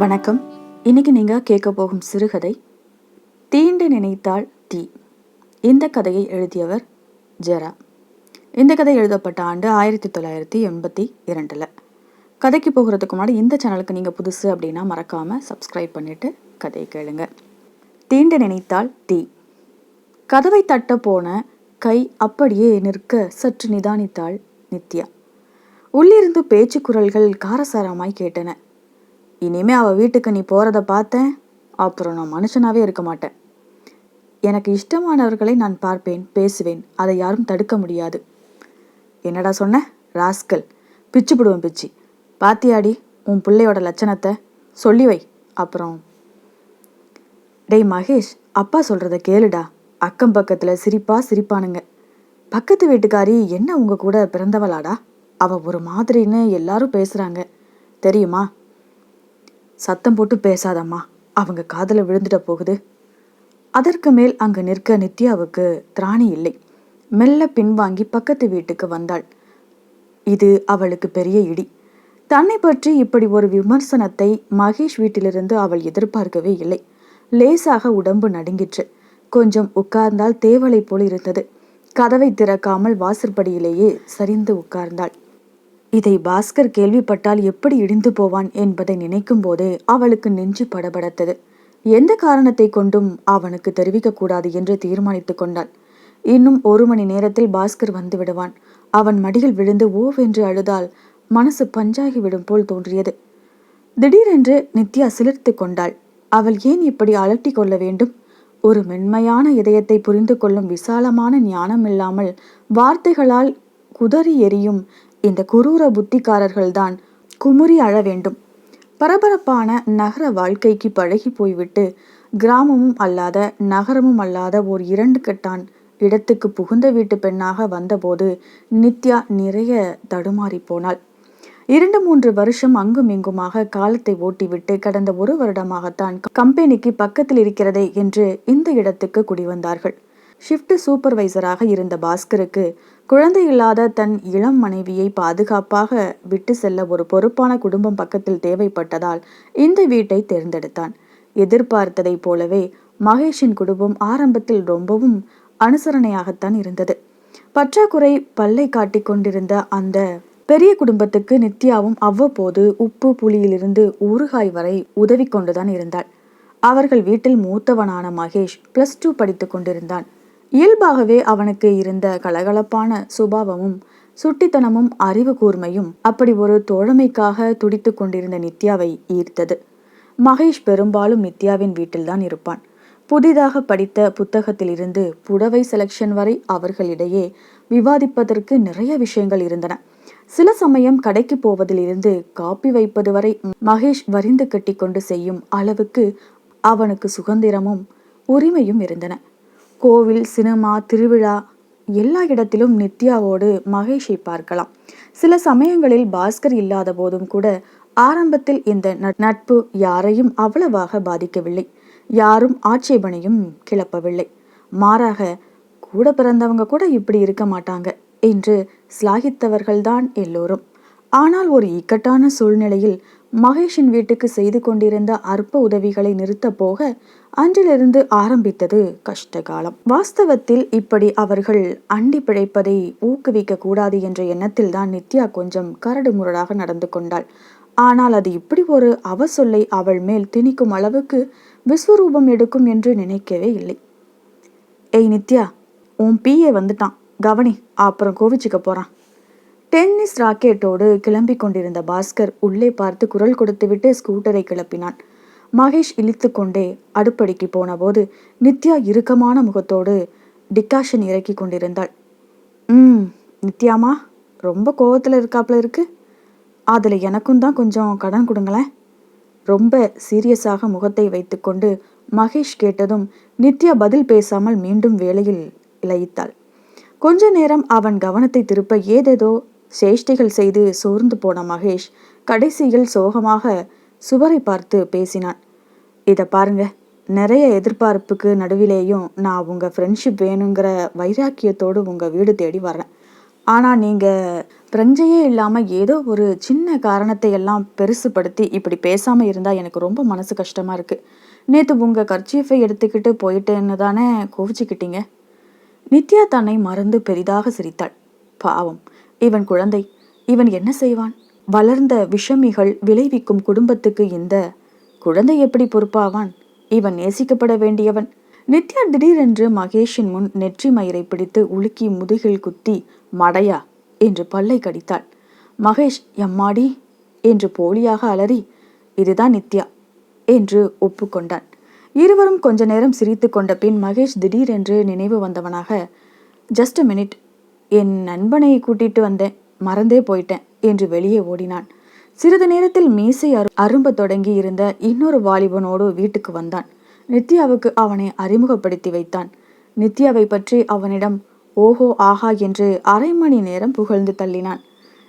வணக்கம். இன்னைக்கு நீங்கள் கேட்க போகும் சிறுகதை தீண்டு நினைத்தால் தீ. இந்த கதையை எழுதியவர் ஜெரா. இந்த கதை எழுதப்பட்ட ஆண்டு ஆயிரத்தி தொள்ளாயிரத்தி எண்பத்தி இரண்டில். கதைக்கு போகிறதுக்கு முன்னாடி இந்த சேனலுக்கு நீங்கள் புதுசு அப்படின்னா மறக்காமல் சப்ஸ்கிரைப் பண்ணிவிட்டு கதையை கேளுங்க. தீண்டு நினைத்தால் தீ. கதவை தட்ட போன கை அப்படியே நிற்க சற்று நிதானித்தாள் நித்யா. உள்ளிருந்து பேச்சு குரல்கள் காரசாரமாய் கேட்டன. இனிமே அவள் வீட்டுக்கு நீ போகிறத பார்த்தேன் அப்புறம் நான் மனுஷனாகவே இருக்க மாட்டேன். எனக்கு இஷ்டமானவர்களை நான் பார்ப்பேன் பேசுவேன் அதை யாரும் தடுக்க முடியாது. என்னடா சொன்ன? ராஸ்கல். பிச்சு பிடுவேன் பிச்சு. பாத்தியாடி உன் பிள்ளையோட லட்சணத்தை? சொல்லி வை. அப்புறம் டேய் மகேஷ் அப்பா சொல்கிறத கேளுடா. அக்கம் பக்கத்தில் சிரிப்பா சிரிப்பானுங்க. பக்கத்து வீட்டுக்காரி என்ன உங்கள் கூட பிறந்தவளாடா? அவள் ஒரு மாதிரின்னு எல்லாரும் பேசுகிறாங்க தெரியுமா? சத்தம் போட்டு பேசாதம்மா. அவங்க காதல விழுந்துட போகுது. அதற்கு மேல் அங்கு நிற்க நித்யாவுக்கு திராணி இல்லை. மெல்ல பின்வாங்கி பக்கத்து வீட்டுக்கு வந்தாள். இது அவளுக்கு பெரிய இடி. தன்னை பற்றி இப்படி ஒரு விமர்சனத்தை மகேஷ் வீட்டிலிருந்து அவள் எதிர்பார்க்கவே இல்லை. லேசாக உடம்பு நடுங்கிற்று. கொஞ்சம் உட்கார்ந்தால் தேவலை போல் இருந்தது. கதவை திறக்காமல் வாசற்படியிலேயே சரிந்து உட்கார்ந்தாள். இதை பாஸ்கர் கேள்விப்பட்டால் எப்படி இடிந்து போவான் என்பதை நினைக்கும் போதே அவளுக்கு நெஞ்சு படபடத்தது. எந்த காரணத்தை கொண்டும் அவனுக்கு தெரிவிக்கக்கூடாது என்று தீர்மானித்துக் கொண்டாள். இன்னும் ஒரு மணி நேரத்தில் பாஸ்கர் வந்து விடுவான். அவன் மடியில் விழுந்து ஓவென்று அழுதால் மனசு பஞ்சாகி விடும் போல் தோன்றியது. திடீரென்று நித்யா சிலிர்த்து கொண்டாள். அவள் ஏன் இப்படி அலட்டி கொள்ள வேண்டும்? ஒரு மென்மையான இதயத்தை புரிந்து கொள்ளும் விசாலமான ஞானம் இல்லாமல் வார்த்தைகளால் குதறி எரியும் இந்த குரூர புத்திக்காரர்கள்தான் குமுறி அழ வேண்டும். பரபரப்பான நகர வாழ்க்கைக்கு பழகி போய்விட்டு கிராமமும் அல்லாத நகரமும் அல்லாத ஓர் இரண்டு கட்டான் இடத்துக்கு புகுந்த வீட்டு பெண்ணாக வந்தபோது நித்யா நிறைய தடுமாறி போனாள். இரண்டு மூன்று வருஷம் அங்கும் இங்குமாக காலத்தை ஓட்டிவிட்டு கடந்த ஒரு வருடமாகத்தான் கம்பெனிக்கு பக்கத்தில் இருக்கிறதே என்று இந்த இடத்துக்கு குடிவந்தார்கள். ஷிஃப்ட் சூப்பர்வைசராக இருந்த பாஸ்கருக்கு குழந்தை இல்லாத தன் இளம் மனைவியை பாதுகாப்பாக விட்டு செல்ல ஒரு பொறுப்பான குடும்பம் பக்கத்தில் தேவைப்பட்டதால் இந்த வீட்டை தேர்ந்தெடுத்தான். எதிர்பார்த்ததைப் போலவே மகேஷின் குடும்பம் ஆரம்பத்தில் ரொம்பவும் அனுசரணையாகத்தான் இருந்தது. பற்றாக்குறை பல்லை காட்டிக் கொண்டிருந்த அந்த பெரிய குடும்பத்துக்கு நித்யாவும் அவ்வப்போது உப்பு புளியிலிருந்து ஊறுகாய் வரை உதவி கொண்டுதான் இருந்தாள். அவர்கள் வீட்டில் மூத்தவனான மகேஷ் பிளஸ் டூ படித்து கொண்டிருந்தான். இயல்பாகவே அவனுக்கு இருந்த கலகலப்பான சுபாவமும் சுட்டித்தனமும் அறிவு கூர்மையும் அப்படி ஒரு தோழமைக்காக துடித்து கொண்டிருந்த நித்யாவை ஈர்த்தது. மகேஷ் பெரும்பாலும் நித்யாவின் வீட்டில்தான் இருப்பான். புதிதாக படித்த புத்தகத்திலிருந்து புடவை செலக்ஷன் வரை அவர்களிடையே விவாதிப்பதற்கு நிறைய விஷயங்கள் இருந்தன. சில சமயம் கடைக்கு போவதிலிருந்து காப்பி வைப்பது வரை மகேஷ் வரிந்து கட்டி கொண்டு செய்யும் அளவுக்கு அவனுக்கு சுதந்திரமும் உரிமையும் இருந்தன. கோவில் சினிமா திருவிழா எல்லா இடத்திலும் நித்யாவோடு மகேஷை பார்க்கலாம். சில சமயங்களில் பாஸ்கர் இல்லாத போதும் கூட ஆரம்பத்தில் இந்த நட்பு யாரையும் அவ்வளவாக பாதிக்கவில்லை. யாரும் ஆட்சேபனையும் கிளப்பவில்லை. மாறாக கூட பிறந்தவங்க கூட இப்படி இருக்க மாட்டாங்க என்று சிலாகித்தவர்கள்தான் எல்லோரும். ஆனால் ஒரு இக்கட்டான சூழ்நிலையில் மகேஷின் வீட்டுக்கு செய்து கொண்டிருந்த அற்ப உதவிகளை நிறுத்த போக அன்றிலிருந்து ஆரம்பித்தது கஷ்டகாலம். வாஸ்தவத்தில் இப்படி அவர்கள் அண்டி பிழைப்பதை ஊக்குவிக்க கூடாது என்ற எண்ணத்தில் தான் நித்யா கொஞ்சம் கரடு முரடாக நடந்து கொண்டாள். ஆனால் அது இப்படி ஒரு அவசொல்லை அவள் மேல் திணிக்கும் அளவுக்கு விஸ்வரூபம் எடுக்கும் என்று நினைக்கவே இல்லை. ஏய் நித்யா உன் பிஏ வந்துட்டான். கவனி அப்புறம் கோவிச்சுக்க போறான். டென்னிஸ் ராக்கெட்டோடு கிளம்பி கொண்டிருந்த பாஸ்கர் உள்ளே பார்த்து குரல் கொடுத்துவிட்டு ஸ்கூட்டரை கிளப்பினான். மகேஷ் இழித்து கொண்டே அடுப்படிக்கு போனபோது நித்யா இறுக்கமான முகத்தோடு டிக்காஷன் இறக்கி கொண்டிருந்தாள். ம் நித்யாமா ரொம்ப கோவத்தில் இருக்காப்புல இருக்கு. அதில் எனக்கும் தான் கொஞ்சம் கடன் கொடுங்களேன். ரொம்ப சீரியஸாக முகத்தை வைத்துக்கொண்டு மகேஷ் கேட்டதும் நித்யா பதில் பேசாமல் மீண்டும் வேலையில் இழைத்தாள் கொஞ்ச நேரம் அவன் கவனத்தை திருப்ப ஏதேதோ சேஷ்டைகள் செய்து சோர்ந்து போன மகேஷ் கடைசியில் சோகமாக சுவரை பார்த்து பேசினான். இதை பாருங்க நிறைய எதிர்பார்ப்புக்கு நடுவிலேயும் நான் உங்கள் ஃப்ரெண்ட்ஷிப் வேணுங்கிற வைராக்கியத்தோடு உங்கள் வீடு தேடி வரேன் ஆனால் நீங்கள் பிரஞ்சையே இல்லாமல் ஏதோ ஒரு சின்ன காரணத்தை எல்லாம் பெருசுப்படுத்தி இப்படி பேசாமல் இருந்தால் எனக்கு ரொம்ப மனசு கஷ்டமாக இருக்குது நேற்று உங்கள் கர்ச்சீஃபை எடுத்துக்கிட்டு போயிட்டேன்னு தானே கோவிச்சுக்கிட்டீங்க? நித்யா தன்னை மறந்து பெரிதாக சிரித்தாள். பாவம் இவன் குழந்தை. இவன் என்ன செய்வான்? வளர்ந்த விஷமிகள் விளைவிக்கும் குடும்பத்துக்கு இந்த குழந்தை எப்படி பொறுப்பாவான்? இவன் நேசிக்கப்பட வேண்டியவன். நித்யா திடீரென்று மகேஷின் முன் நெற்றி மயிரை பிடித்து உலுக்கி முதுகில் குத்தி மடையா என்று பல்லை கடித்தாள். மகேஷ் எம்மாடி? என்று போலியாக அலறி இதுதான் நித்யா என்று ஒப்புக்கொண்டான். இருவரும் கொஞ்ச நேரம் சிரித்து கொண்ட பின் மகேஷ் திடீரென்று நினைவு வந்தவனாக ஜஸ்ட் மினிட் என் நண்பனை கூட்டிட்டு வந்தேன். மறந்தே போயிட்டேன் என்று வெளியே ஓடினான். சிறிது நேரத்தில் மீசை அரு அரும்ப தொடங்கி இருந்த இன்னொரு வாலிபனோடு வீட்டுக்கு வந்தான். நித்யாவுக்கு அவனை அறிமுகப்படுத்தி வைத்தான். நித்யாவை பற்றி அவனிடம் ஓஹோ ஆஹா என்று அரை மணி நேரம் புகழ்ந்து தள்ளினான்.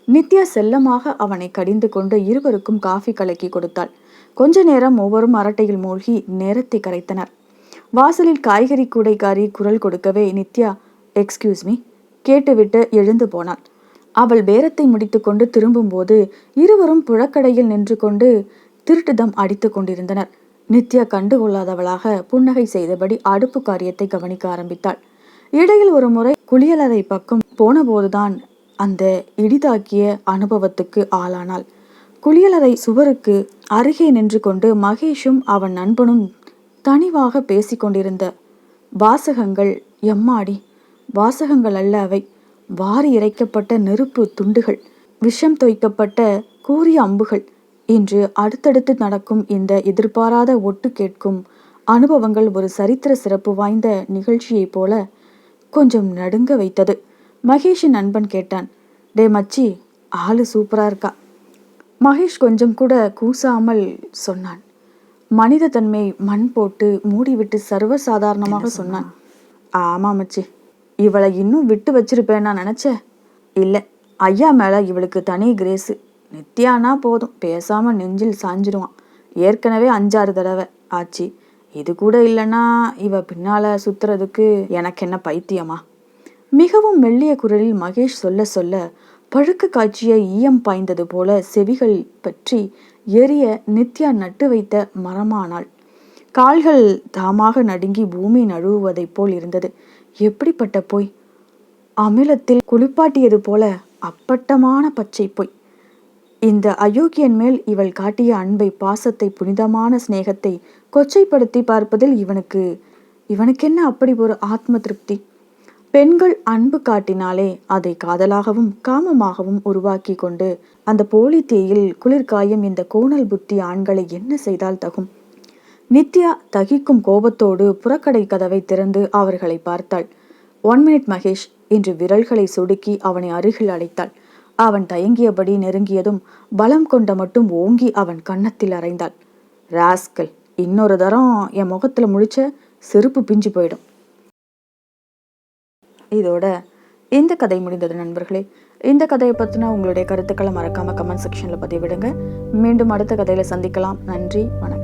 நித்யா செல்லமாக அவனை கடிந்து கொண்டு இருவருக்கும் காஃபி கலக்கி கொடுத்தாள். கொஞ்ச நேரம் ஒவ்வொரும் அரட்டையில் மூழ்கி நேரத்தை கரைத்தனர். வாசலில் காய்கறி கூடைக்காரி குரல் கொடுக்கவே நித்யா எக்ஸ்கியூஸ் மீ கேட்டுவிட்டு எழுந்து போனாள். அவள் பேரத்தை முடித்துக்கொண்டு திரும்பும்போது இருவரும் புழக்கடையில் நின்று கொண்டு திருட்டுதம் அடித்து கொண்டிருந்தனர். நித்யா கண்டுகொள்ளாதவளாக புன்னகை செய்தபடி அடுப்பு காரியத்தை கவனிக்க ஆரம்பித்தாள். இடையில் ஒரு முறை குளியலறை பக்கம் போனபோதுதான் அந்த இடிதாக்கிய அனுபவத்துக்கு ஆளானாள். குளியலறை சுவருக்கு அருகே நின்று கொண்டு மகேஷும் அவன் நண்பனும் தனிவாக பேசிக்கொண்டிருந்த வாசகங்கள் எம்மாடி வாசகங்கள் அல்ல அவை. வாரி இறைக்கப்பட்ட நெருப்பு துண்டுகள் விஷம் தோய்க்கப்பட்ட கூறிய அம்புகள். இன்று அடுத்தடுத்து நடக்கும் இந்த எதிர்பாராத ஒட்டு கேட்கும் அனுபவங்கள் ஒரு சரித்திர சிறப்பு வாய்ந்த நிகழ்ச்சியைப் போல கொஞ்சம் நடுங்க வைத்தது. மகேஷின் நண்பன் கேட்டான் டே மச்சி ஆளு சூப்பரா இருக்கா? மகேஷ் கொஞ்சம் கூட கூசாமல் சொன்னான். மனித தன்மை மண் போட்டு மூடிவிட்டு சர்வசாதாரணமாக சொன்னான். ஆமா மச்சி இவளை இன்னும் விட்டு வச்சிருப்பேன் நான் நினச்சேன். இல்லை ஐயா மேலே இவளுக்கு தனி கிரேஸு நித்யானா போதும் பேசாமல் நெஞ்சில் சாஞ்சிடுவான் ஏற்கனவே அஞ்சாறு தடவை ஆச்சு. இது கூட இல்லைன்னா இவ பின்னால் சுத்துறதுக்கு எனக்கு என்ன பைத்தியமா? மிகவும் மெல்லிய குரலில் மகேஷ் சொல்ல சொல்ல பழுக்க காட்சிய ஈயம் பாய்ந்தது போல செவிகள் பற்றி எரிய நித்யா நட்டு வைத்த மரமானாள். கால்கள் தாமாக நடுங்கி பூமி நழுவுவதைப் போல் இருந்தது. எப்படிப்பட்ட பொய்? அமிலத்தில் குளிப்பாட்டியது போல அப்பட்டமான பச்சை பொய். இந்த அயோக்கியன் மேல் இவள் காட்டிய அன்பை பாசத்தை புனிதமான சிநேகத்தை கொச்சைப்படுத்தி பார்ப்பதில் இவனுக்கு இவனுக்கென்ன அப்படி ஒரு ஆத்ம திருப்தி? பெண்கள் அன்பு காட்டினாலே அதை காதலாகவும் காமமாகவும் உருவாக்கி கொண்டு அந்த போலி தேயில் குளிர்காயம் இந்த கோணல் புத்தி ஆண்களை என்ன செய்தால் தகும்? நித்யா தகிக்கும் கோபத்தோடு புறக்கடை கதவை திறந்து அவர்களை பார்த்தாள். ஒன் மினிட் மகேஷ் என்று விரல்களை சொடுக்கி அவனை அருகில் அழைத்தாள். அவன் தயங்கியபடி நெருங்கியதும் பலம் கொண்ட மட்டும் ஓங்கி அவன் கன்னத்தில் அறைந்தாள். ராஸ்கல் இன்னொரு தரம் என் முகத்துல முழிச்ச செருப்பு பிஞ்சு போயிடும். இதோட இந்த கதை முடிந்தது நண்பர்களே. இந்த கதையை பற்றின உங்களுடைய கருத்துக்களை மறக்காமல் கமெண்ட் செக்ஷனில் பதிவிடுங்க. மீண்டும் அடுத்த கதையில் சந்திக்கலாம். நன்றி வணக்கம்.